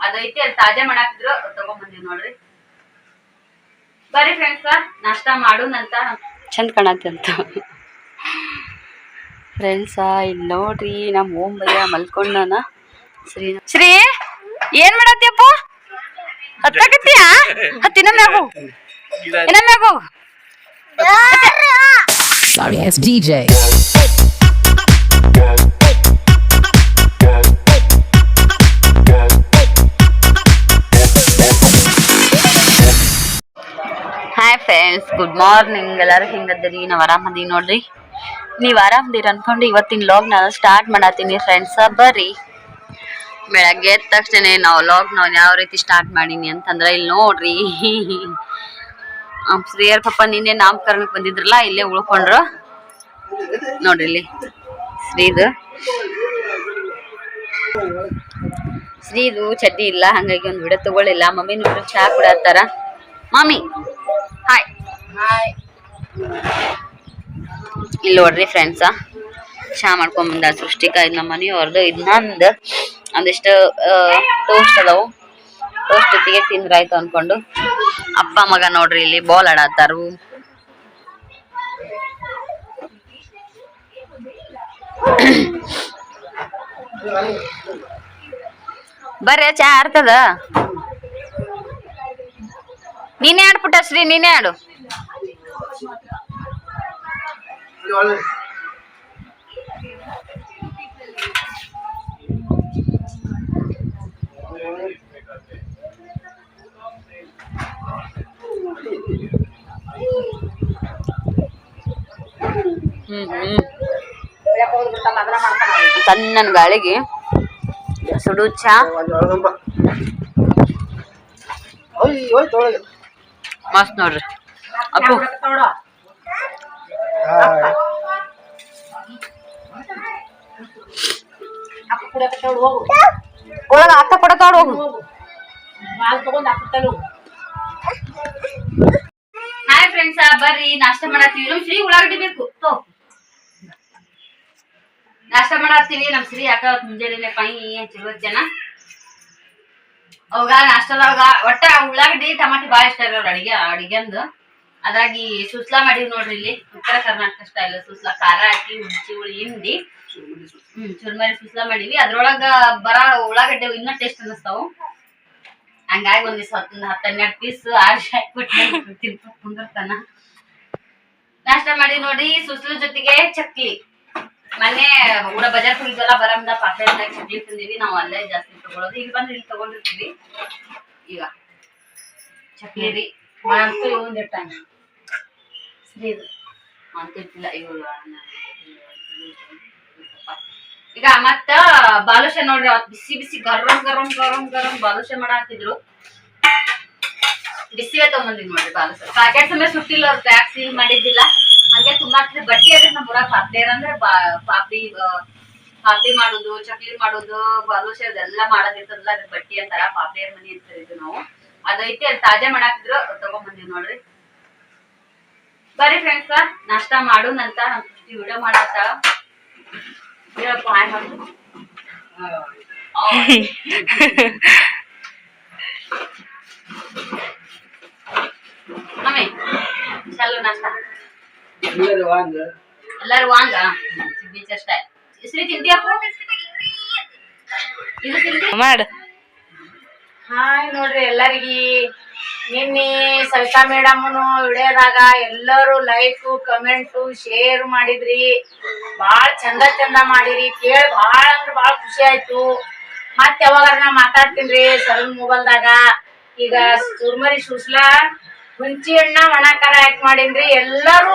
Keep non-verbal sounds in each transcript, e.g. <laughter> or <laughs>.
ಅದೈತಿ ಅಲ್ಲಿ ತಾಜಾ ಮಾಡಾಕಿದ್ರು ತಗೊಂಡ್ ಬಂದಿವಿ ನೋಡ್ರಿ. ಬರ್ರಿ ಫ್ರೆಂಡ್ಸ್ ನಾಷ್ಟ ಮಾಡೋಣಂತ ಚಂದ ಕಾಣತ್ತೆ ಅಂತ. ಫ್ರೆಂಡ್ಸ ಇಲ್ಲಿ ನೋಡ್ರಿ ನಮ್ಮ ಓಂ ಭಯ್ಯ ಮಲ್ಕೊಂಡನ. ಶ್ರೀ ಶ್ರೀ ಏನ್ ಮಾಡತ್ತೀಯಪ್ಪ ಹತ್ತಾಕತ್ತೀಯಾ? ಹತ್ತಿನ ಮ್ಯಾಗ ಇನ್ನ ಮ್ಯಾಗ DJ. ಗುಡ್ ಮಾರ್ನಿಂಗ್ ಎಲ್ಲರೂ ಹೆಂಗದ್ದೀರಿ ನಾವು ಆರಾಮದೀವಿ ನೋಡ್ರಿ. ನೀವು ಆರಾಮದಿರ ಅನ್ಕೊಂಡು ಇವತ್ತಿನ ಲಾಗ್ ನಾನು ಸ್ಟಾರ್ಟ್ ಮಾಡತ್ತೀನಿ ಫ್ರೆಂಡ್ಸ್ ಬರ್ರಿ. ಬೆಳಗ್ಗೆ ಎದ್ದ ತಕ್ಷಣ ನಾವು ಲಾಗ್ ನಾವು ಯಾವ ರೀತಿ ಸ್ಟಾರ್ಟ್ ಮಾಡೀನಿ ಅಂತಂದ್ರೆ ಇಲ್ಲಿ ನೋಡ್ರಿ. ಶ್ರೀಯರ್ ಪಪ್ಪ ನಿನ್ನೆ ನಾಮಕರಣಕ್ಕೆ ಬಂದಿದ್ರಲ್ಲ, ಇಲ್ಲೇ ಉಳ್ಕೊಂಡ್ರು. ನೋಡ್ರಿ ಇಲ್ಲಿ, ಶ್ರೀದು. ಶ್ರೀದು ಚಡ್ಡಿ ಇಲ್ಲ, ಹಂಗಾಗಿ ಒಂದು ವಿಡಿಯೋ ತಗೊಳ್ಳಿಲ್ಲ ಮಮ್ಮಿ ನೋಡ್ರಿ ಚಹಾ ಕುಡತ್ತಾರ ಹಾಯ್ ಹಾಯ್ ಇಲ್ಲಿ ನೋಡ್ರಿ ಫ್ರೆಂಡ್ಸ ಚಹಾ ಮಾಡ್ಕೊಂಬಂದ ಸೃಷ್ಟಿಕಾ ಇದು ನಮ್ಮ ಮನೆಯವ್ರದ್ದು ಇದು ನಂದು ಒಂದಿಷ್ಟು ಟೋಸ್ಟ್ ಅದಾವು. ಟೋಸ್ಟ್ ಜೊತೆಗೆ ತಿಂದ್ರಾಯ್ತು ಅನ್ಕೊಂಡು. ಅಪ್ಪ, ಮಗ ನೋಡ್ರಿ ಇಲ್ಲಿ ಬಾಲ್ ಆಡತ್ತಾರು ಬರ್ರಿ, ಚಾ ಆಡ್ತದ? ನೀನೇ ಆಡ್ಬಿಟ್ಟ ಶ್ರೀ, ನೀನೇ ಆಡು. ತಣ್ಣನ ಗಾಳಿಗೆ ಸುಡು ಚಾ. ಮಸ್ತ್ ನೋಡ್ರಿ. ಅಪ್ಪು. ಒಳಗ ಅಕ್ಕ ಕೊಡತಾಡ ಹೋಗು. ಹಾಯ್ ಫ್ರೆಂಡ್ಸ್ ಬರ್ರಿ. ನಾಷ್ಟ ಮಾಡತ್ತೀವಿ. ನಮ್ ಶ್ರೀ ಉಳ್ಳಾಗಡ್ಡಿ ಬೇಕು ತೋ. ನಾಷ್ಟ ಮಾಡತ್ತೀವಿ. ನಮ್ ಶ್ರೀ ಅಕ್ಕ ಮುಂಜಾನೆ ಪೈ ಚಲೋ ಜನ ಅವಾಗ ನಾಷ್ಟದಾಗ ಒಟ್ಟ ಉಳ್ಳಾಗಡ್ಡಿ ಟಮಾಟಿ ಬಾಳ ಇಷ್ಟ ಇರೋರು ಅಡಿಗೆ ಅಡಿಗೆಂದು. ಅದ್ರಾಗಿ ಸುಸ್ಲಾ ಮಾಡಿವಿ ನೋಡ್ರಿ ಇಲ್ಲಿ ಉತ್ತರ ಕರ್ನಾಟಕ ಸ್ಟೈಲ್ ಸುಸ್ಲಾ ಖಾರ ಹಾಕಿ ಹುಣಸಿ ಹುಳಿ ಹಿಂಡಿ. ಹ್ಮ್ ಚುರ್ಮರಿ ಸುಸ್ಲಾ ಮಾಡಿವಿ. ಅದ್ರೊಳಗ ಬರ ಉಳ್ಳಾಗಡ್ಡೆ ಇನ್ನೂ ಟೇಸ್ಟ್ ಅನಿಸ್ತಾವು ಹಂಗಾಗಿ ಒಂದ್ ದಿವ್ಸ ಹತ್ತೊಂದು ಹತ್ತು ಹನ್ನೆರಡು ಪೀಸ್ ಆರ್ಸಿ ಹಾಕ್ಬಿಟ್ಟು ಕುಂದಿರ್ತಾನ. ನಾಷ್ಟ ಮಾಡಿ ನೋಡಿ ಸುಸ್ಲು ಜೊತೆಗೆ ಚಕ್ಲಿ. ಮೊನ್ನೆ ಊರ ಬಜಾರ್ ಹೋಗಿದ್ವಲ್ಲ ಬರಮ್ದ ಪಾತ್ರೆ ಚಕ್ಲಿ ತಿಂದಿವಿ. ನಾವು ಅಲ್ಲೇ ಜಾಸ್ತಿ ತಗೊಳೋದು. ಈಗ ಬಂದ್ರೆ ಇಲ್ಲಿ ತಗೊಂಡಿರ್ತೀವಿ. ಈಗ ಚಕ್ಲಿ ರೀ. ಮಾಡ್ತು ಒಂದಿಟ್ಟ ಈಗ ಮತ್ತ ಬಾಲುಷ ನೋಡ್ರಿ ಅವತ್ ಬಿಸಿ ಬಿಸಿ ಗರಂ ಗರಂ ಗರಂ ಗರಂ ಬಾಲುಷ ಮಾಡಾತಿದ್ರು ಬಿಸಿಗೆ ತಗೊಂಬಂದಿದ್ ನೋಡ್ರಿ ಬಾಲುಷ ಪ್ಯಾಕೆಟ್ ಸಮಯ ಸುಟ್ಟಿಲ್ಲ ಅವ್ರು ಪ್ಯಾಕ್ ಸೀಲ್ ಮಾಡಿದ್ದಿಲ್ಲ ಹಂಗೆ ತುಂಬಾ ಬಟ್ಟಿ ಅದ್ರ ಊರಾಗ ಪಾಪ್ಲೇರ್ ಅಂದ್ರೆ ಪಾಪಿ ಪಾಪಿ ಮಾಡೋದು ಚಕ್ಲಿ ಮಾಡೋದು ಬಾಲುಷ ಇದೆಲ್ಲ ಮಾಡೋದಿರ್ತದಲ್ಲ ಅದ್ರ ಬಟ್ಟಿ ಅಂತಾರ ಪಾಪ್ಲೇರ್ ಮನಿ ಅಂತ ಹೇಳಿದ್ವಿ ನಾವು ಅದೈತಿ ಅಲ್ಲಿ ತಾಜಾ ಮಾಡಾಕಿದ್ರು ತಗೊಂಬಂದಿವ್ ನೋಡ್ರಿ ಬರ್ರಿ ಫ್ರೆಂಡ್ಸ್ ನಾಷ್ಟ ಮಾಡೋಣಂತ ನಮ್ಮ ಸೃಷ್ಟಿ ವಿಡಿಯೋ ಮಾಡತ್ತ ಹೇಳಪ್ಪ ಹಾಯ್ ಮಾಡು ಮಮ್ಮಿ ಚಲೋ ನಾಷ್ಟ. ಎಲ್ಲಾರು ವಾಂಗ ಬೀಚ್ ಅಷ್ಟೇ ಹೆಸರಿ ತಿಂತೀಯಪ್ಪ ಇದು ಮಾಡು. ಹಾಯ್ ನೋಡ್ರಿ ಎಲ್ಲರಿಗಿ. ನಿನ್ನೆ ಸವಿತಾ ಮೇಡಮ್ನು ವಿಡಿಯೋದಾಗ ಎಲ್ಲರೂ ಲೈಕ್ ಕಮೆಂಟು ಶೇರ್ ಮಾಡಿದ್ರಿ. ಬಾಳ್ ಚಂದ ಚಂದ ಮಾಡಿರಿ. ಕೇಳಿ ಬಾಳ ಅಂದ್ರೆ ಬಾಳ ಖುಷಿ ಆಯ್ತು. ಮತ್ ಯಾವಾಗಾರ ನಾ ಮಾತಾಡ್ತೀನ್ರಿ ಸರನ್ ಮೊಬೈಲ್ದಾಗ. ಈಗ ಸುರ್ಮರಿ ಸುಸ್ಲಾ ಹುಂಚಿ ಹಣ್ಣ ಒಣ ಖಾರ ಹಾಕಿ ಮಾಡೀನ್ರಿ ಎಲ್ಲರೂ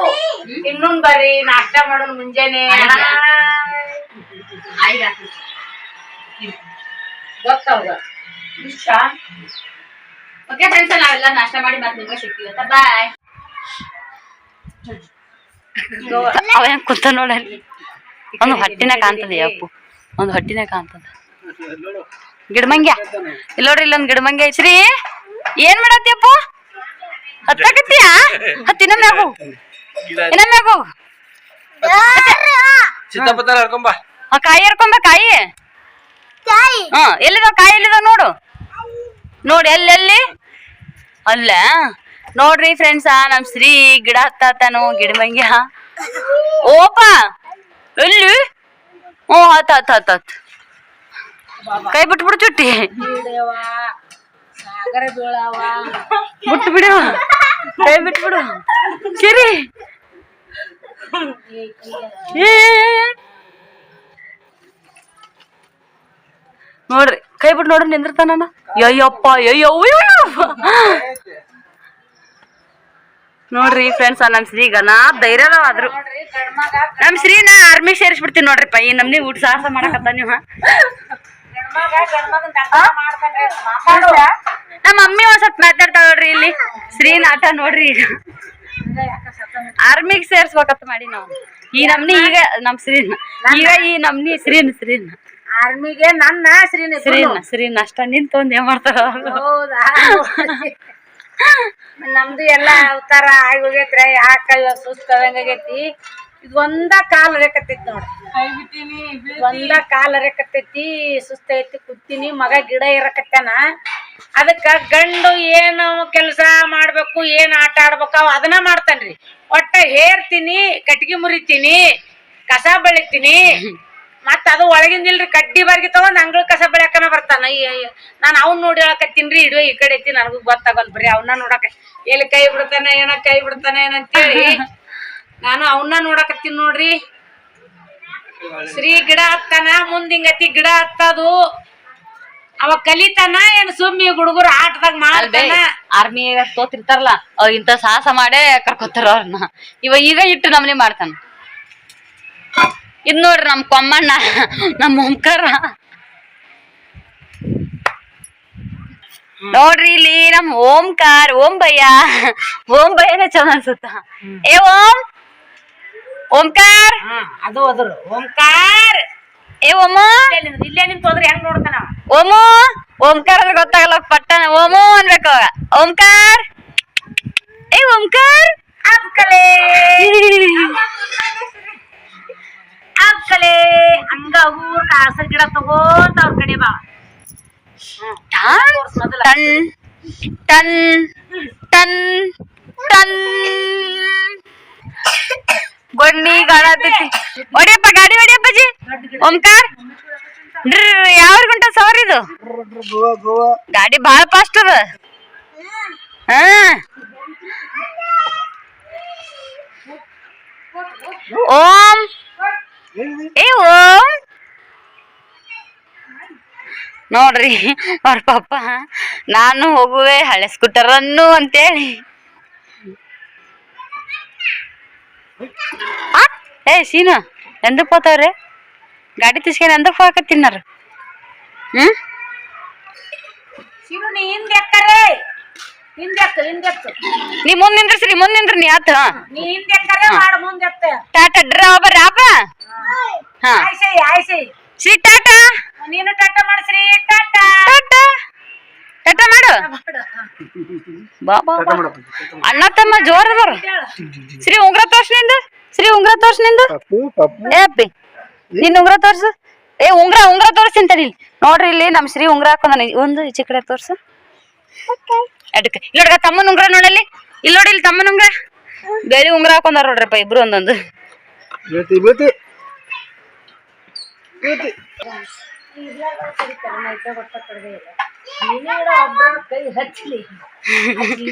ತಿನ್ನುನ್ ಬರ್ರಿ ನಾಷ್ಟ ಮಾಡೋನ್ ಮುಂಜಾನೆ. ಗೊತ್ತವ್ರ. ಇಷ್ಟ? ಓಕೆ ಫ್ರೆಂಡ್ಸ್ ನಾವೆಲ್ಲ ನಾಷ್ಟ ಮಾಡಿ ಮತ್ತೆ ನಿಮ್ಗೆ ಸಿಗ್ತೀವಿ ಅಂತ. ಬಾಯ್ ಅವ ಹೆಂಗ್ ಕುಂತ ನೋಡ ಒಂದು ಹೊಟ್ಟಿನ ಕಾಣ್ತದೆ ಅಪ್ಪು ಒಂದು ಹೊಟ್ಟಿನ ಕಾಣ್ತದ. ಗಿಡಮಂಗ್ಯ ಇಲ್ಲ ನೋಡ್ರಿ ಇಲ್ಲೊಂದ್ ಗಿಡಮಂಗ್ಯ ಐತ್ರಿ ಏನ್ ಮಾಡತ್ತಿ ಅಪ್ಪು ಹತ್ತಾಕತ್ತೀಯಾ? ಹತ್ತಿನ ಮ್ಯಾಗ ಹೋಗು ಇನ್ನ ಮ್ಯಾಗ ಹೋಗು ಚಿತ್ತಪತ್ತ ನಡ್ಕೊಂಬ ಆ ಕಾಯಿ ಹರ್ಕೊಂಬ ಕಾಯಿ. ಹಾ ಎಲ್ಲಿದಾವ ಕಾಯಿ ಎಲ್ಲಿದಾವ ನೋಡು. ನೋಡಿ ಎಲ್ಲೆಲ್ಲಿ ಅಲ್ಲ. ನೋಡ್ರಿ ಫ್ರೆಂಡ್ಸ ನಮ್ ಶ್ರೀ ಗಿಡ ಹತ್ತಾತನು ಗಿಡಮಂಗ್ಯ ಓಪ! ಎಲ್ಲಿ? ಹ್ಞೂ, ಹತ್ ಹತ್ ಹತ್ ಹತ್. ಕೈ ಬಿಟ್ಬಿಡು ಚುಟ್ಟಿ. ಬಿಟ್ಟು ಬಿಡು. ಕೈ ಬಿಟ್ಬಿಡು ಸಿರಿ ಏ. ನೋಡ್ರಿ, ಕೈ ಬಿಟ್ಟು ನೋಡ್ರಿ ನಿಂದಿರ್ತಾನ ಅಯ್ಯಪ್ಪ ಅಯ್ಯೋ ನೋಡ್ರಿ ಫ್ರೆಂಡ್ಸ್ ನಮ್ ಶ್ರೀ ಗನ ಧೈರ್ಯ ಆದ್ರು ನಮ್ ಶ್ರೀನ ಆರ್ಮಿ ಸೇರಿಸ್ಬಿಡ್ತೀನಿ ನೋಡ್ರಿಪ್ಪ, ಈ ನಮ್ನಿ ಊಟ ಸಾಹಸ ಮಾಡಕತ್ತ ನೀವ ನಮ್ಮ ಮಮ್ಮಿ ಒಂದ್ ಸ್ವಲ್ಪ ಮಾತಾಡ್ತಾವ ನೋಡ್ರಿ ಇಲ್ಲಿ. ಶ್ರೀನ ಆಟ ನೋಡ್ರಿ ಈಗ. ಆರ್ಮಿಗ್ ಸೇರ್ಸ್ಬೇಕಂತ ಮಾಡಿ ನಾವು ಈ ನಮ್ನಿ ಈಗ, ನಮ್ ಶ್ರೀನ. ಈಗ ಈ ನಮ್ನಿ ಶ್ರೀನ್, ಶ್ರೀನ. ಆರ್ಮಿಗೆ ನನ್ನ ಶ್ರೀನ ಶ್ರೀನ ನಷ್ಟ ಅಷ್ಟ ನಿಂತೊಂದ್ ಏನ್ ಮಾಡ್ತಾರ ಹೌದಾ? ನಮ್ದು ಎಲ್ಲಾ ಅವತಾರ ಆಗಿ ಹೋಗೈತ್ರ ಯಾಕ ಇವಾಗ ಸುಸ್ತ ಆಗೈತಿ. ಇದು ಒಂದ ಕಾಲ್ ಅರೇಕತ್ತೈತಿ ನೋಡ್ರಿ ಒಂದ ಕಾಲ್ ಅರೆಕತ್ತೈತಿ ಸುಸ್ತ ಐತಿ ಕೂತೀನಿ ಮಗ ಗಿಡ ಇರಕತ್ತಾನ. ಅದಕ್ಕ ಗಂಡು ಏನು ಕೆಲಸ ಮಾಡ್ಬೇಕು ಏನ್ ಆಟ ಆಡ್ಬೇಕು ಅವ ಅದನ್ನ ಮಾಡ್ತಾನ್ರಿ. ಒಟ್ಟ ಹೇರ್ತೀನಿ ಕಟ್ಗಿ ಮುರಿತೀನಿ ಕಸ ಬೆಳಿತೀನಿ ಮತ್ತ ಅದು ಒಳಗಿಂದಿಲ್ರಿ ಕಡ್ಡಿ ಬಾರ್ಗಿ ತಗೊಂಡ್ ಅಂಗಳ ಕಸ ಬೆಳ್ಯಾಕನ ಬರ್ತಾನ. ನಾನು ಅವ್ನ ನೋಡಿ ಹೇಳಕತ್ತೀನ್ರಿ ಇಡೋ ಈ ಕಡೆ ಐತಿ ನನಗೂ ಗೊತ್ತಾಗಲ್ ಬರೀ ಅವನ್ನ ನೋಡಕ. ಎಲ್ಲಿ ಕೈ ಬಿಡ್ತಾನ ಏನ ಕೈ ಬಿಡ್ತಾನೆ ಏನಂತೇಳಿ ನಾನು ಅವನ್ನ ನೋಡಕತ್ತೀನಿ ನೋಡ್ರಿ. ಶ್ರೀ ಗಿಡ ಹತ್ತಾನ ಮುಂದ್ ಹಿಂಗತಿ ಗಿಡ ಹತ್ತದು. ಅವ ಕಲಿತಾನ ಏನ್ ಸುಮ್ಮಿ ಹುಡುಗರು ಆಟದಾಗ ಮಾಡ್ತಾನ. ಆರ್ಮಿ ತೋತಿರ್ತಾರಲ್ಲ ಅವ್ರ ಇಂತ ಸಾಹಸ ಮಾಡೇ ಕರ್ಕೋತಾರ ಅವ್ರನ್ನ ಇವ ಈಗ ಇಟ್ಟು ನಮ್ನೆ ಮಾಡ್ತಾನ. ಇದ್ ನೋಡ್ರಿ ನಮ್ ಕೊಮ್ಮಣ್ಣ ನಮ್ಮ ಓಂಕಾರ. ನೋಡ್ರಿ ಇಲ್ಲಿ ನಮ್ ಓಂಕಾರ ಓಂ ಭಯ್ಯ ಓಂ ಭಯ್ಯನ ಚಂದ ಅನ್ಸುತ್ತ ಏ ಓಂ. ಓಂಕಾರ. ಅದು ಅದ್ರ ಓಂಕಾರ. ಏ ಓಮ. ಇಲ್ಲೇ ನಿಂತು ಹೋದ್ರೆ ಹೆಂಗ್ ನೋಡ್ತಾನ ಓಮ. ಓಂಕಾರ ಅಂದ್ರೆ ಗೊತ್ತಾಗಲ್ಲ ಪಟ್ಟಣ. ಓಮು ಅನ್ಬೇಕು ಓಂಕಾರ. ಏ ಓಂಕಾರ. ಅಕ್ಕಲೇ <laughs> ಅಕ್ಕಲೇ ಹಂಗ ಊರ್ ಕಾಸರ್ ಗಿಡ ತಗೋತ ಅವ್ರ ಕಡೆ ಬಾ. ಟನ್ ಟನ್ ಟನ್ ಟನ್. ಬನ್ನಿ ಕಾಣತೈತಿ ಹೊಡಿಯಪ್ಪ ಗಾಡಿ ಹೊಡಿಯಪ್ಪಾಜಿ ಓಂಕಾರ್. ಡ್ರ್ ಯಾವ ಗುಂಟ ಸವರ್ ಇದು? ಗಾಡಿ ಬಾಳ ಫಾಸ್ಟ್ ಅದ. ಹಾ. ಓಂ. ಓಂ. ನೋಡ್ರಿ ಅವ್ರ ಪಾಪ ನಾನು ಹೋಗುವೆ ಹಳೆ ಸ್ಕೂಟರನ್ನು ಅಂತೇಳಿ? ಏ ಸೀನು ಎಂದಕ್ ಹೋತಾವ್ರೆ ಗಾಡಿ ತಿಸ್ಕೊಂಡು ಎಂದಕ್ಕೆ ಹೋಗಕತ್ತಿನಾರ ಹ್ಮ್? ನೀ ಮುಂದ್ ನಿಂದ್ರಸ್ರಿ ಮುಂದ್ ನಿಂದ್ರಿ ನೀ ಆತ ಟಾಟಾ ಡ್ರಾ ಬರ್ರಿ ಆಪ ಹಾ. ಆಯ್ಸೈ ಆಯ್ಸೈ ಶ್ರೀ ಟಾಟಾ. ನೀನು ಟಾಟಾ ಮಾಡಿಸ್ರಿ ಟಾಟಾ. ಟಾಟಾ. ಟಾಟಾ ಮಾಡು. ಬಾ ಬಾ ಬಾ. ಅಣ್ಣ ತಮ್ಮ ಜೋರ್ ಅದಾರ. ಶ್ರೀ ಉಂಗ್ರ ತೋರ್ಸ್ ನಿಂದು ಶ್ರೀ ಉಂಗ್ರ ತೋರ್ಸ್ ನಿಂದು ಏ ಅಪ್ಪಿ ನಿನ್ ಉಂಗ್ರ ತೋರ್ಸು. ಏ ಉಂಗ್ರ ಉಂಗ್ರ ತೋರಿಸ್ತೀನಿ ತಡಿ ನೋಡ್ರಿ ಇಲ್ಲಿ ನಮ್ ಶ್ರೀ ಉಂಗ್ರ ಹಾಕೊಂಡ ಒಂದು ಈಚೆ ಕಡೆ ತೋರ್ಸು. ಅದಕ್ಕೆ ಇಲ್ಲಿ ನೋಡ್ಗ ತಮ್ಮನ ಉಂಗ್ರ ನೋಡಲ್ಲಿ ಇಲ್ಲಿ ನೋಡಿ ಇಲ್ಲಿ ತಮ್ಮನ ಉಂಗ್ರ. ಬೆಳಿ ಉಂಗ್ರ ಹಾಕೊಂಡಾರ ನೋಡ್ರಪ್ಪ ಇಬ್ರು ಒಂದೊಂದು. ಕೈ ಹಚ್ಚಲಿ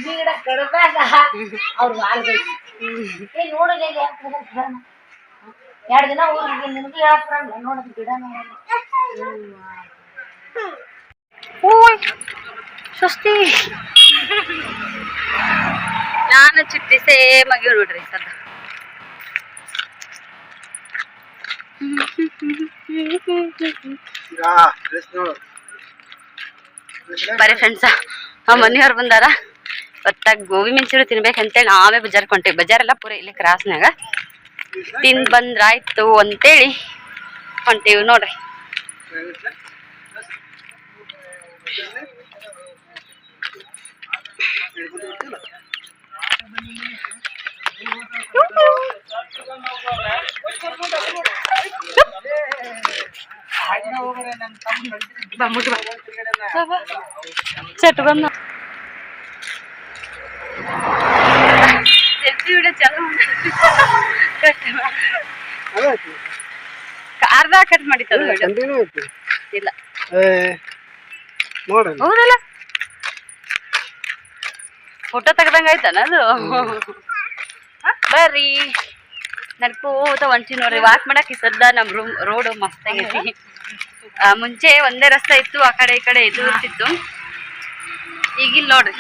ಗಿಡ ಕಡ್ದಾಗ ಅವ್ರ ವಾಲ್ಬೇಕು ಏ ಎರಡು ದಿನ ಊರಿಗೆ ನಿಮ್ಗೆ ಹೇಳಕ್ ನೋಡೋದು ಗಿಡ ಸುಸ್ತಿ ನಾನು ಚಿಟ್ಟಿ ಸೇಮ್ ಆಗಿ ನೋಡ್ರಿ ಸದ ಬರೀ ಫ್ರೆಂಡ್ಸ ಆ ಮನೆಯವ್ರು ಬಂದಾರ. ಒತ್ತಾಗ ಗೋಬಿ ಮೆಣಸಿರು ತಿನ್ಬೇಕಂತೇಳಿ ನಾವೇ ಬಜಾರ್ ಕೊಂಟೇವಿ. ಬಜಾರೆಲ್ಲ ಪೂರ ಇಲ್ಲಿ ಕ್ರಾಸ್ನಾಗ ತಿನ್ ಬಂದ್ರಾಯ್ತು ಅಂತೇಳಿ ಹೊಂಟೇವಿ ನೋಡ್ರಿ. ಚಾಲು ಅದಾಯ್ತು ಅರ್ಧ ಕಟ್ ಮಾಡಿ ಇಲ್ಲ ಹೌದಲ್ಲ? ಫೋಟೋ ತೆಗ್ದಂಗ ಆಯ್ತಾನ ಅದು? ಬರ್ರಿ. ನಡ್ಕೋತ ಹೊಂಟಿ ನೋಡ್ರಿ ವಾಕ್ ಮಾಡಕ್ ಈ ಸದ್ದ ನಮ್ ರೂಮ್ ರೋಡ್ ಮಸ್ತ್ ಆಗೈತಿ. ಮುಂಚೆ ಒಂದೇ ರಸ್ತೆ ಇತ್ತು, ಆ ಕಡೆ ಈ ಕಡೆ ಇದು ಇರ್ತಿತ್ತು. ಈಗಿಲ್ಲ ನೋಡ್ರಿ.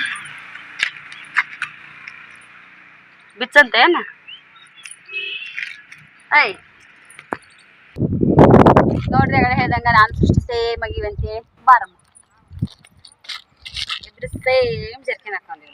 ಬಿಚ್ಚಂತೆ ಐ ನೋಡ್ರಿ ಆಗಡೆ ಹೇಳ್ದಂಗ, ನಾನು ಸೃಷ್ಟಿ ಸೇಮ್ ಆಗಿವಂತೆ ಬಾರಮ್ಮ. ಇದ್ರ ಸೇಮ್ ಜರ್ಕಿನ್ ಹಾಕೊಂಡಿವಿ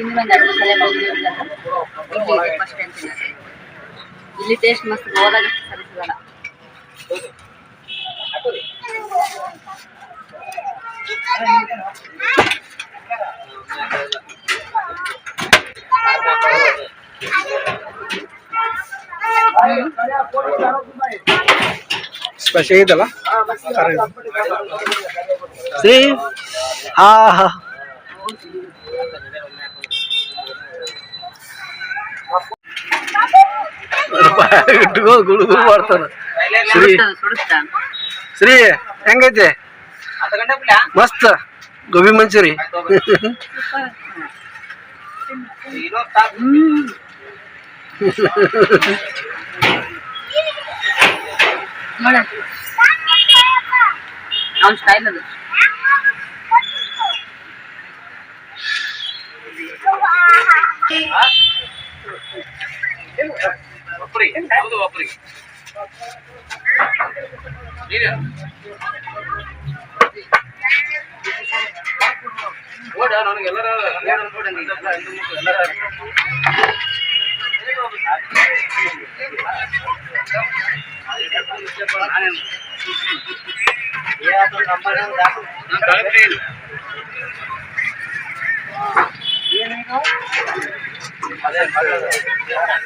ಕಾಸರೊಳಗೆ ತಿಂದು ಬಂದು ಎರಡು ಸಲ ಬಂದಿಲ್ಲ ಇಲ್ಲಿ ಇದೇ ಫಸ್ಟ್ ಟೈಮ್ ತಿನ್ನತ್ತೆ ಇಲ್ಲಿ ಟೇಸ್ಟ್ ಮಸ್ತ್ ಹೋದಾಗ ಸರಿ ಸಿಗಲ್ಲ ಸ್ಪೆಷಲ್ ಐತಲ್ಲ ಶ್ರೀ ಹಾ ಹಾ ಇಟ್ಕೋ ಗುಳು ಗುಳು ಮಾಡ್ತಾನ. ಶ್ರೀ ಶ್ರೀ ಹೆಂಗೈತೆ? ಮಸ್ತ್ ಗೋಬಿ ಮಂಚೂರಿ. ನೋಡ ಅವ್ನ ಸ್ಟೈಲ್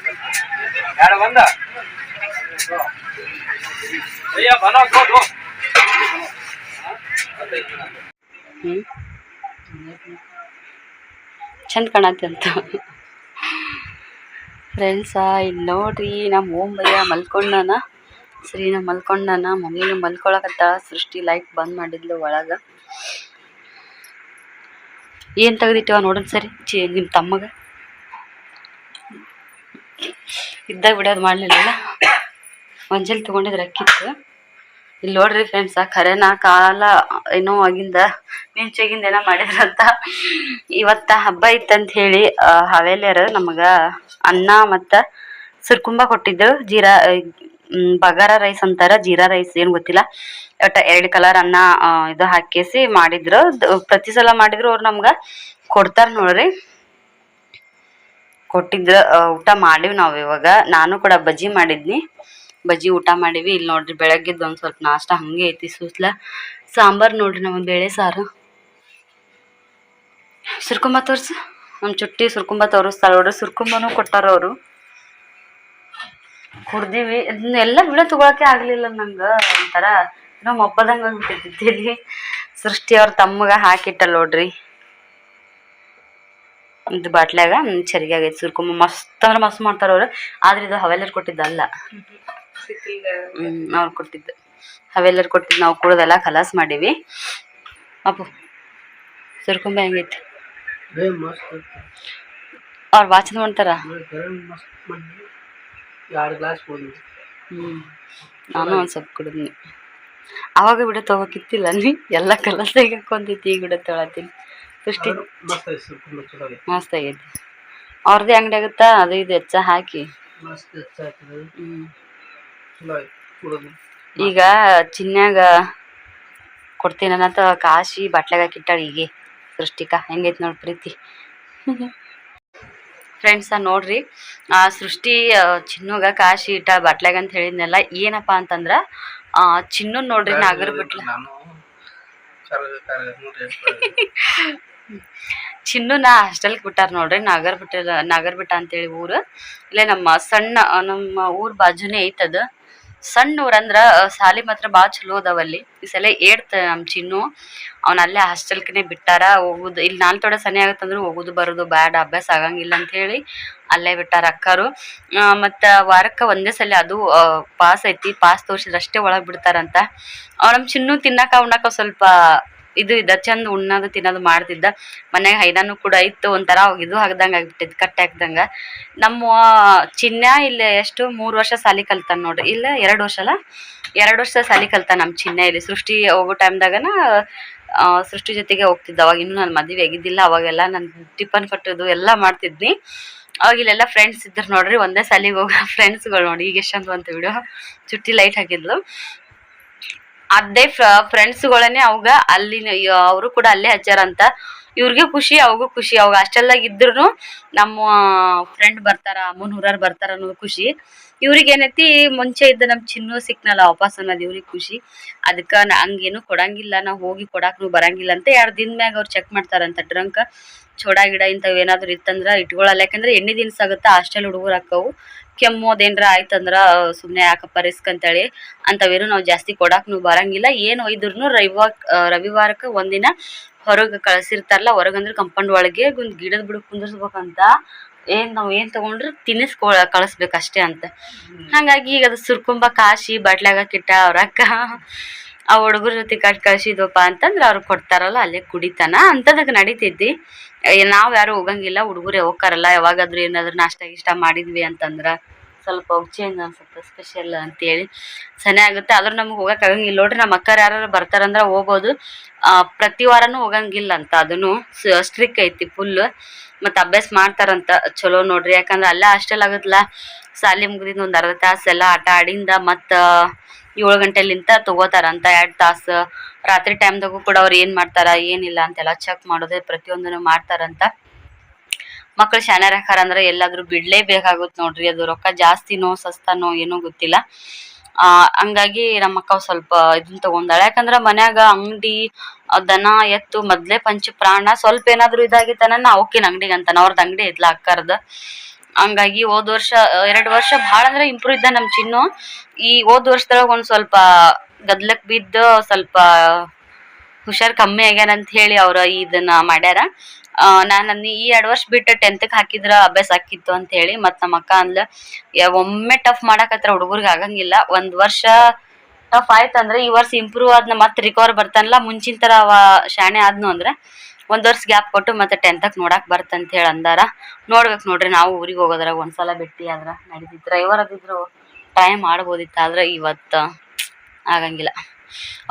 ಅದು ಬಂದ? ಚಂದ ಕಾಣತ್ತೆ ಅಂತ. ಫ್ರೆಂಡ್ಸ ಇಲ್ಲಿ ನೋಡ್ರಿ ನಮ್ಮ ಓಮ್ ಭಯ್ಯ ಮಲ್ಕೊಂಡನ. ಸರಿನ ಮಲ್ಕೊಂಡನ, ಮಮ್ಮಿನೂ ಮಲ್ಕೊಳಕತ್ತಾಳ ಸೃಷ್ಟಿ ಲೈಟ್ ಬಂದ್ ಮಾಡಿದ್ಲು ಒಳಗ. ಏನ್ ತೆಗ್ದಿಟ್ಟಿವ ನೋಡೋಣ ಸರಿ. ಚಿ ನಿಮ್ಮ ತಮ್ಮಗ. ಇದ್ದಾಗ ಬಿಡೋದು ಮಾಡಲಿಲ್ಲ ಮಂಜಲ್ ತೊಗೊಂಡಿದ್ರೆ ಅಕ್ಕಿತ್ತು ಇಲ್ಲಿ ನೋಡ್ರಿ ಫ್ರೆಂಡ್ಸ್ ಖರೇನ ಕಾಲ, ಏನೋ ಆಗಿಂದ ಮಿಂಚಾಗಿಂದ ಏನೋ ಮಾಡಿದ್ರಂತ. ಇವತ್ತ ಹಬ್ಬ ಇತ್ತಂತ ಹೇಳಿ ಹವೇಲಿಯರ್ ನಮಗ ಅನ್ನ ಮತ್ತ ಸುರ್ಕುಂಬ ಕೊಟ್ಟಿದ್ದು. ಜೀರಾ ಬಗಾರ ರೈಸ್ ಅಂತಾರ. ಜೀರಾ ರೈಸ್ ಏನು ಗೊತ್ತಿಲ್ಲ. ಒಟ್ಟ ಎರಡು ಕಲರ್ ಅನ್ನ ಇದು ಹಾಕಿಸಿ ಮಾಡಿದ್ರು. ಪ್ರತಿ ಸಲ ಮಾಡಿದ್ರು ಅವ್ರು ನಮ್ಗೆ ಕೊಡ್ತಾರೆ ನೋಡ್ರಿ. ಕೊಟ್ಟಿದ್ರ ಊಟ ಮಾಡಿವಿ ನಾವು ಇವಾಗ. ನಾನು ಕೂಡ ಬಜ್ಜಿ ಮಾಡಿದ್ನಿ. ಬಜ್ಜಿ ಊಟ ಮಾಡಿವಿ. ಇಲ್ಲಿ ನೋಡ್ರಿ ಬೆಳಗ್ಗೆದ್ದು ಒಂದು ಸ್ವಲ್ಪ ನಾಷ್ಟ ಹಂಗೆ ಐತಿ ಸೂಸ್ಲ. ಸಾಂಬಾರ್ ನೋಡ್ರಿ ನಮ್ಮ ಬೇಳೆ ಸಾರು. ಸುರ್ಕುಂಬ ತೋರ್ಸು. ನಮ್ಮ ಚುಟ್ಟಿ ಸುರ್ಕುಂಬ ತೋರಿಸ್ತಾಳೆ ನೋಡ್ರಿ. ಸುರ್ಕುಂಬನೂ ಕೊಟ್ಟಾರ ಅವರು. ಕುಡ್ದೀವಿ. ಎಲ್ಲ ವಿಡಿಯೋ ತಗೊಳಕ್ಕೆ ಆಗಲಿಲ್ಲ ನಂಗೆ. ಒಂಥರ ಏನೋ ಮೊಬ್ಬದಂಗ ಆಗ್ಬಿಟ್ಟಿದ್ದಿ ಸೃಷ್ಟಿ ಅವ್ರ ತಮ್ಮಗ ಹಾಕಿಟ್ಟಲ್ ನೋಡ್ರಿ. ಇದು ಬಾಟ್ಲಾಗ ಚರಿಗೆ ಆಗೈತೆ ಸುರ್ಕೊಂಬ ಮಸ್ತ್ ಅಂದ್ರೆ ಮಸ್ತ್ ಮಾಡ್ತಾರೆ ಅವ್ರು. ಆದ್ರೆ ಇದು ಹವೆಲ್ಲರ್ ಕೊಟ್ಟಿದ್ದಲ್ಲ. ಹ್ಮ್ ಅವ್ರು ಕೊಟ್ಟಿದ್ದು ಹವೆಲ್ಲರ್ ಕೊಟ್ಟಿದ್ದು ನಾವು ಕುಡ್ದೆಲ್ಲ ಖಲಾಸ್ ಮಾಡಿವಿ. ಅಪ್ಪು ಸುರ್ಕೊಂಬ ಹೆಂಗೈತೆ? ಅವ್ರು ವಾಚನ ಮಾಡ್ತಾರ? ಹ್ಮ್ ನಾನು ಒಂದ್ ಸ್ವಲ್ಪ ಕುಡಿದ್ನಿ. ಅವಾಗ ಬಿಡ ತಗೋಕಿತ್ತಿಲ್ಲ ನೀ. ಎಲ್ಲ ಈಗ ತೆಗಿಕೊಂತೈತಿ ಈಗ ಬಿಡ ತೊಳತೀನಿ ಸೃಷ್ಟಿ ಮಸ್ತ್ ಆಗೈತಿ ಅವ್ರದ್ದೇ ಅಂಗಡಿ ಆಗುತ್ತಾ? ಅದು ಇದು ಹೆಚ್ಚ ಹಾಕಿ. ಈಗ ಚಿನ್ನಾಗ ಕೊಡ್ತೀನಿ ಅನ್ನತ್ತ ಕಾಶಿ ಬಾಟ್ಲಾಗ ಹಾಕಿಟ್ಟಾಳ ಹೀಗೆ. ಸೃಷ್ಟಿಕಾ ಹೆಂಗೈತಿ ನೋಡಿ ಪ್ರೀತಿ. <laughs> ಫ್ರೆಂಡ್ಸ ನೋಡ್ರಿ ಆ ಸೃಷ್ಟಿ ಚಿನ್ನಾಗ ಕಾಶಿ ಇಟ್ಟ ಬಟ್ಲಾಗ ಅಂತ ಹೇಳಿದ್ನೆಲ್ಲ ಏನಪ್ಪ ಅಂತಂದ್ರ ಆ ಚಿನ್ನು ನೋಡ್ರಿ ನಾಗರ ಬಿಟ್ಲ <laughs> ನಾನು ನಾ ಹಾಸ್ಟೆಲ್ಗೆ ಬಿಟ್ಟಾರ ನೋಡ್ರಿ, ನಾಗರ್ ಬಿಟ್ಟ ನಾಗರ್ ಬಿಟ್ಟ ಅಂತೇಳಿ ಊರು. ಇಲ್ಲೇ ನಮ್ಮ ಸಣ್ಣ, ನಮ್ಮ ಊರ್ ಬಾಜುನೇ ಐತದ. ಸಣ್ಣ ಊರ್ ಅಂದ್ರ ಸಾಲಿ ಮಾತ್ರ ಭಾಳ ಚಲೋ ಅದಾವಲ್ಲಿ ಈ ಸಲ ಏಡ್ತ ನಮ್ಮ ಚಿನ್ನು. ಅವ್ನ ಅಲ್ಲೇ ಹಾಸ್ಟೆಲ್ಕನೆ ಬಿಟ್ಟಾರ, ಹೋಗುದು ಇಲ್ಲಿ ನಾಲ್ ತೊಡೆ ಸನಿ ಆಗತ್ತಂದ್ರು ಹೋಗುದು ಬರೋದು ಬ್ಯಾಡ, ಅಭ್ಯಾಸ ಆಗಂಗಿಲ್ಲ ಅಂತ ಹೇಳಿ ಅಲ್ಲೇ ಬಿಟ್ಟಾರ ಅಕ್ಕಾರು. ಮತ್ತ ವಾರಕ್ಕ ಒಂದೇ ಸಲ ಅದು ಪಾಸ್ ಐತಿ, ಪಾಸ್ ತೋರ್ಸಿದ್ರ ಅಷ್ಟೇ ಒಳಗ್ ಬಿಡ್ತಾರಂತ. ಅವ್ ನಮ್ ಚಿನ್ನು ತಿನ್ನಕ ಉಣ್ಣಾಕ ಸ್ವಲ್ಪ ಇದು ಇದ್ದ ಚಂದ ಉಣ್ಣದು ತಿನ್ನೋದು ಮಾಡ್ತಿದ್ದ. ಮನ್ಯಾಗ ಹೈದಾನು ಕೂಡ ಇತ್ತು, ಒಂಥರ ಇದು ಹಾಕ್ದಂಗೆ ಆಗ್ಬಿಟ್ಟಿದ್ ಕಟ್ಟೆ ಹಾಕ್ದಂಗೆ. ನಮ್ಮ ಚಿನ್ನ ಇಲ್ಲಿ ಎಷ್ಟು, ಮೂರು ವರ್ಷ ಸಾಲಿ ಕಲ್ತಾನ ನೋಡ್ರಿ ಇಲ್ಲ, ಎರಡು ವರ್ಷ ಅಲ್ಲ? ಎರಡು ವರ್ಷ ಸಾಲಿ ಕಲ್ತ ನಮ್ಮ ಚಿನ್ನ ಇಲ್ಲಿ. ಸೃಷ್ಟಿ ಹೋಗೋ ಟೈಮ್ದಾಗನ ಸೃಷ್ಟಿ ಜೊತೆಗೆ ಹೋಗ್ತಿದ್ದ. ಅವಾಗ ಇನ್ನೂ ನಾನು ಮದುವೆ ಆಗಿದ್ದಿಲ್ಲ, ಅವಾಗೆಲ್ಲ ನಾನು ಟಿಫನ್ ಕಟ್ಟೋದು ಎಲ್ಲ ಮಾಡ್ತಿದ್ನಿ. ಅವಾಗ ಇಲ್ಲೆಲ್ಲ ಫ್ರೆಂಡ್ಸ್ ಇದ್ರು ನೋಡ್ರಿ, ಒಂದೇ ಸಾಲಿಗೆ ಹೋಗೋ ಫ್ರೆಂಡ್ಸ್ಗಳು ನೋಡಿ, ಈಗ ಎಷ್ಟಂತ ಅಂತ ವಿಡಿಯೋ ಚುಟ್ಟಿ ಲೈಟ್ ಹಾಕಿದ್ಲು. ಅದೇ ಫ್ರೆಂಡ್ಸ್ಗಳನ್ನೇ ಅವಾಗ ಅಲ್ಲಿ ಅವರು ಕೂಡ ಅಲ್ಲೇ ಹಚ್ಚಾರಂತ ಇವ್ರಿಗೆ ಖುಷಿ, ಅವ್ಗೂ ಖುಷಿ. ಅವಾಗ ಹಾಸ್ಟೆಲ್ದಾಗ ಇದ್ರು ನಮ್ಮ ಫ್ರೆಂಡ್ ಬರ್ತಾರ, ಅಮ್ಮನ ಬರ್ತಾರ ಅನ್ನೋದು ಖುಷಿ. ಇವ್ರಿಗೆ ಏನೈತಿ, ಮುಂಚೆ ಇದ್ದ ನಮ್ ಚಿನ್ನು ಸಿಕ್ನಲ್ಲ, ವಾಪಸ್ ಅನ್ನೋದು ಇವ್ರಿಗೆ ಖುಷಿ. ಅದಕ್ಕ ಹಂಗೇನು ಕೊಡಂಗಿಲ್ಲ, ನಾವು ಹೋಗಿ ಕೊಡಾಕ್ನು ಬರಂಗಿಲ್ಲ ಅಂತ ಎರಡು ದಿನ ಮ್ಯಾಗ ಅವ್ರು ಚೆಕ್ ಮಾಡ್ತಾರಂತ ಡ್ರಂಕ್. ಚೋಡ ಗಿಡ ಇಂಥವ್ ಏನಾದ್ರು ಇತ್ತಂದ್ರ ಇಟ್ಕೊಳ್ಳಲ್ಲ ಯಾಕಂದ್ರೆ ಎಣ್ಣೆ ದಿನ್ಸ ಆಗುತ್ತೆ ಹಾಸ್ಟೆಲ್ ಹುಡುಗರು ಹಾಕವು ಕೆಮ್ಮು ಅದೇನ್ರ ಆಯ್ತಂದ್ರ ಸುಮ್ನೆ ಯಾಕಪ್ಪ ರಿಸ್ಕ್ ಅಂತೇಳಿ ಅಂತವೇನು ನಾವು ಜಾಸ್ತಿ ಕೊಡಾಕ್ನು ಬರಂಗಿಲ್ಲ. ಏನು ಒಯ್ದ್ರು ರವಿವಾರ ರವಿವಾರಕ್ಕೆ ಒಂದಿನ ಹೊರಗ್ ಕಳ್ಸಿರ್ತಾರಲ್ಲ, ಹೊರಗಂದ್ರ ಕಂಪೌಂಡ್ ಒಳಗೆ ಒಂದ್ ಗಿಡದ ಬಿಡ ಕುಂದರ್ಸ್ಬೇಕಂತ ಏನ್ ನಾವ್ ಏನ್ ತಗೊಂಡ್ರು ತಿನ್ನಿಸ್ಕೊ ಅಷ್ಟೇ ಅಂತ. ಹಂಗಾಗಿ ಈಗ ಅದು ಸುರ್ಕುಂಬ ಕಾಶಿ ಬಾಟ್ಲಾಗ ಕಿಟ್ಟ ಅಕ್ಕ ಆ ಹುಡುಗರ ಜೊತೆ ಕಟ್ ಕಳ್ಸಿದ್ವಪ್ಪ ಅಂತಂದ್ರೆ ಅವ್ರು ಕೊಡ್ತಾರಲ್ಲ, ಅಲ್ಲೇ ಕುಡಿತಾನ. ಅಂಥದಕ್ಕೆ ನಡೀತೈತಿ. ನಾವ್ ಯಾರು ಹೋಗಂಗಿಲ್ಲ, ಹುಡುಗರು ಹೋಗ್ತಾರಲ್ಲ ಯಾವಾಗಾದ್ರೂ ಏನಾದ್ರು ನಾಷ್ಟ ಗಿಷ್ಟ ಮಾಡಿದ್ವಿ ಅಂತಂದ್ರ. ಸ್ವಲ್ಪ ಚೇಂಜ್ ಅನ್ಸುತ್ತೆ ಸ್ಪೆಷಲ್ ಅಂತೇಳಿ. ಸನೆ ಆಗುತ್ತೆ. ಆದ್ರೂ ನಮ್ಗೆ ಹೋಗಕ್ ಆಗಂಗಿಲ್ಲ. ನೋಡ್ರಿ ನಮ್ಮ ಅಕ್ಕರ್ ಯಾರು ಬರ್ತಾರಂದ್ರ ಹೋಗೋದು ಪ್ರತಿ ವಾರನೂ ಹೋಗಂಗಿಲ್ಲ ಅಂತ ಅದನ್ನು. ಸ್ಟ್ರಿಕ್ ಐತಿ ಫುಲ್ ಮತ್ತೆ ಅಭ್ಯಾಸ ಮಾಡ್ತಾರಂತ. ಚಲೋ ನೋಡ್ರಿ. ಯಾಕಂದ್ರೆ ಅಲ್ಲೇ ಅಷ್ಟೆಲ್ಲ ಆಗುತ್ತಲ್ಲ ಸಾಲಿ ಮುಗಿದಿಂದ ಒಂದ್ ಅರ್ಧ ತಾಸ ಎಲ್ಲ ಆಟ ಆಡಿಂದ ಮತ್ತ ಏಳು ಗಂಟೆಲಿಂತ ತಗೋತಾರಂತ ಎರಡು ತಾಸ. ರಾತ್ರಿ ಟೈಮ್ದಾಗೂ ಕೂಡ ಅವ್ರು ಏನ್ ಮಾಡ್ತಾರ, ಏನಿಲ್ಲ ಅಂತೆಲ್ಲ ಚೆಕ್ ಮಾಡೋದು ಪ್ರತಿಯೊಂದನ್ನು ಮಾಡ್ತಾರಂತ. ಮಕ್ಳು ಶಾಣ್ಯಾರ ಹಾಕಾರ ಅಂದ್ರೆ ಎಲ್ಲಾದ್ರೂ ಬಿಡ್ಲೇಬೇಕಾಗುತ್ತೆ ನೋಡ್ರಿ. ಅದು ರೊಕ್ಕ ಜಾಸ್ತಿನೋ ಸಸ್ತಾನೋ ಏನೋ ಗೊತ್ತಿಲ್ಲ. ಆ, ಹಂಗಾಗಿ ನಮ್ಮ ಅಕ್ಕ ಸ್ವಲ್ಪ ಇದನ್ನ ತಗೊಂಡಾಳೆ. ಯಾಕಂದ್ರ ಮನ್ಯಾಗ ಅಂಗಡಿ, ದನ, ಎತ್ತು, ಮೊದ್ಲೇ, ಪಂಚ ಪ್ರಾಣ ಸ್ವಲ್ಪ ಏನಾದ್ರು ಇದಾಗಿತ್ತನ ಅವಕಿನ ಅಂಗಡಿಗೆ ಅಂತಾನ. ಅವ್ರದ್ದು ಅಂಗಡಿ ಐತ್ಲ ಅಕ್ಕರ್ದ. ಹಂಗಾಗಿ ಹೋದ್ ವರ್ಷ, ಎರಡು ವರ್ಷ ಭಾಳ ಅಂದ್ರೆ ಇಂಪ್ರೂವ್ ಇದ್ದ ನಮ್ ಚಿನ್ನು. ಈ ಹೋದ್ ವರ್ಷದೊಳಗ ಒಂದ್ ಸ್ವಲ್ಪ ಗದ್ಲಕ್ ಬಿದ್ದ ಸ್ವಲ್ಪ ಹುಷಾರ್ ಕಮ್ಮಿ ಆಗ್ಯಾನ ಅಂತ ಹೇಳಿ ಅವ್ರ ಇದನ್ನ ಮಾಡ್ಯಾರ. ನಾನು ಈ ಎರಡು ವರ್ಷ ಬಿಟ್ಟು ಟೆಂತ್ಗೆ ಹಾಕಿದ್ರ ಅಭ್ಯಾಸ ಆಕಿತ್ತು ಅಂತ ಹೇಳಿ ಮತ್ ನಮ್ಮ ಅಕ್ಕ ಅಂದ್ಲ ಒಮ್ಮೆ ಟಫ್ ಮಾಡಕತ್ರ ಹುಡುಗರ್ಗೆ ಆಗಂಗಿಲ್ಲ, ಒಂದ್ ವರ್ಷ ಟಫ್ ಆಯ್ತಂದ್ರೆ ಈ ವರ್ಷ ಇಂಪ್ರೂವ್ ಆದ್ನ ಮತ್ತೆ ರಿಕವರ್ ಬರ್ತಾನಲ್ಲ, ಮುಂಚಿನ ತರ ಅವ ಶಾಣೆ ಆದ್ನು ಅಂದ್ರೆ ಒಂದ್ ವರ್ಷ ಗ್ಯಾಪ್ ಕೊಟ್ಟು ಮತ್ತೆ ಟೆಂತಕ್ ನೋಡಾಕ್ ಬರ್ತಂತ ಹೇಳಿ ಅಂದಾರ. ನೋಡ್ಬೇಕು ನೋಡ್ರಿ, ನಾವು ಊರಿಗೆ ಹೋಗೋದ್ರಾಗ ಒಂದ್ಸಲ ಭೇಟಿ ಆದ್ರ ನಡೀತಿದ್ರ ಡ್ರೈವರ್ ಅದಿದ್ರು ಟ್ರೈ ಮಾಡ್ಬೋದಿತ್ತು ಆದ್ರೆ ಇವತ್ತ ಆಗಂಗಿಲ್ಲ.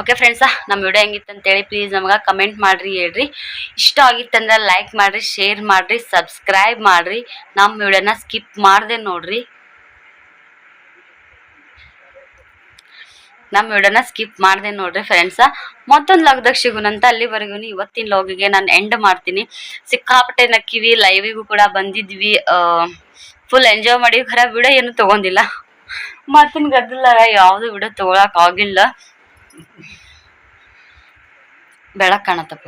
ಓಕೆ ಫ್ರೆಂಡ್ಸಾ ನಮ್ಮ ವಿಡಿಯೋ ಹೆಂಗಿತ್ತು ಅಂತೇಳಿ ಪ್ಲೀಸ್ ನಮಗೆ ಕಮೆಂಟ್ ಮಾಡ್ರಿ, ಹೇಳ್ರಿ. ಇಷ್ಟ ಆಗಿತ್ತಂದ್ರೆ ಲೈಕ್ ಮಾಡಿರಿ ಶೇರ್ ಮಾಡಿರಿ ಸಬ್ಸ್ಕ್ರೈಬ್ ಮಾಡಿರಿ. ನಮ್ಮ ವಿಡಿಯೋನ ಸ್ಕಿಪ್ ಮಾಡಿದೆ ನೋಡ್ರಿ. ನಮ್ಮ ವಿಡಿಯೋನ ಸ್ಕಿಪ್ ಮಾಡಿದೆ ನೋಡ್ರಿ ಫ್ರೆಂಡ್ಸ ಮತ್ತೊಂದು ಲಾಗ್ದಾಗ ಸಿಗುನಂತ ಅಲ್ಲಿವರೆಗೂ ಇವತ್ತಿನ ಲಾಗಿಗೆ ನಾನು ಎಂಡ್ ಮಾಡ್ತೀನಿ. ಸಿಕ್ಕಾಪಟ್ಟೆ ನಕ್ಕಿವಿ ಲೈವಿಗೂ ಕೂಡ ಬಂದಿದ್ವಿ. ಫುಲ್ ಎಂಜಾಯ್ ಮಾಡಿ ಖರ ವಿಡಿಯೋ ಏನು ತಗೊಂಡಿಲ್ಲ. ಮತ್ತಿನ ಗದ್ದಲ ಯಾವುದು ವಿಡಿಯೋ ತಗೊಳಕ್ ಆಗಿಲ್ಲ. ಬೆಳಕ್ ಕಾಣತ್ತಪ್ಪ.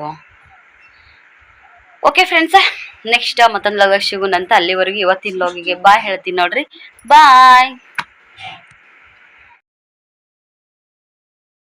ಓಕೆ ಫ್ರೆಂಡ್ಸ್ ನೆಕ್ಸ್ಟ್ ಮತ್ತೊಂದು ಲಗ ಸಿಗುನಂತ ಅಲ್ಲಿವರೆಗೂ ಇವತ್ತಿನ ಲಾಗಿಗೆ ಬಾಯ್ ಹೇಳ್ತೀನಿ ನೋಡ್ರಿ. ಬಾಯ್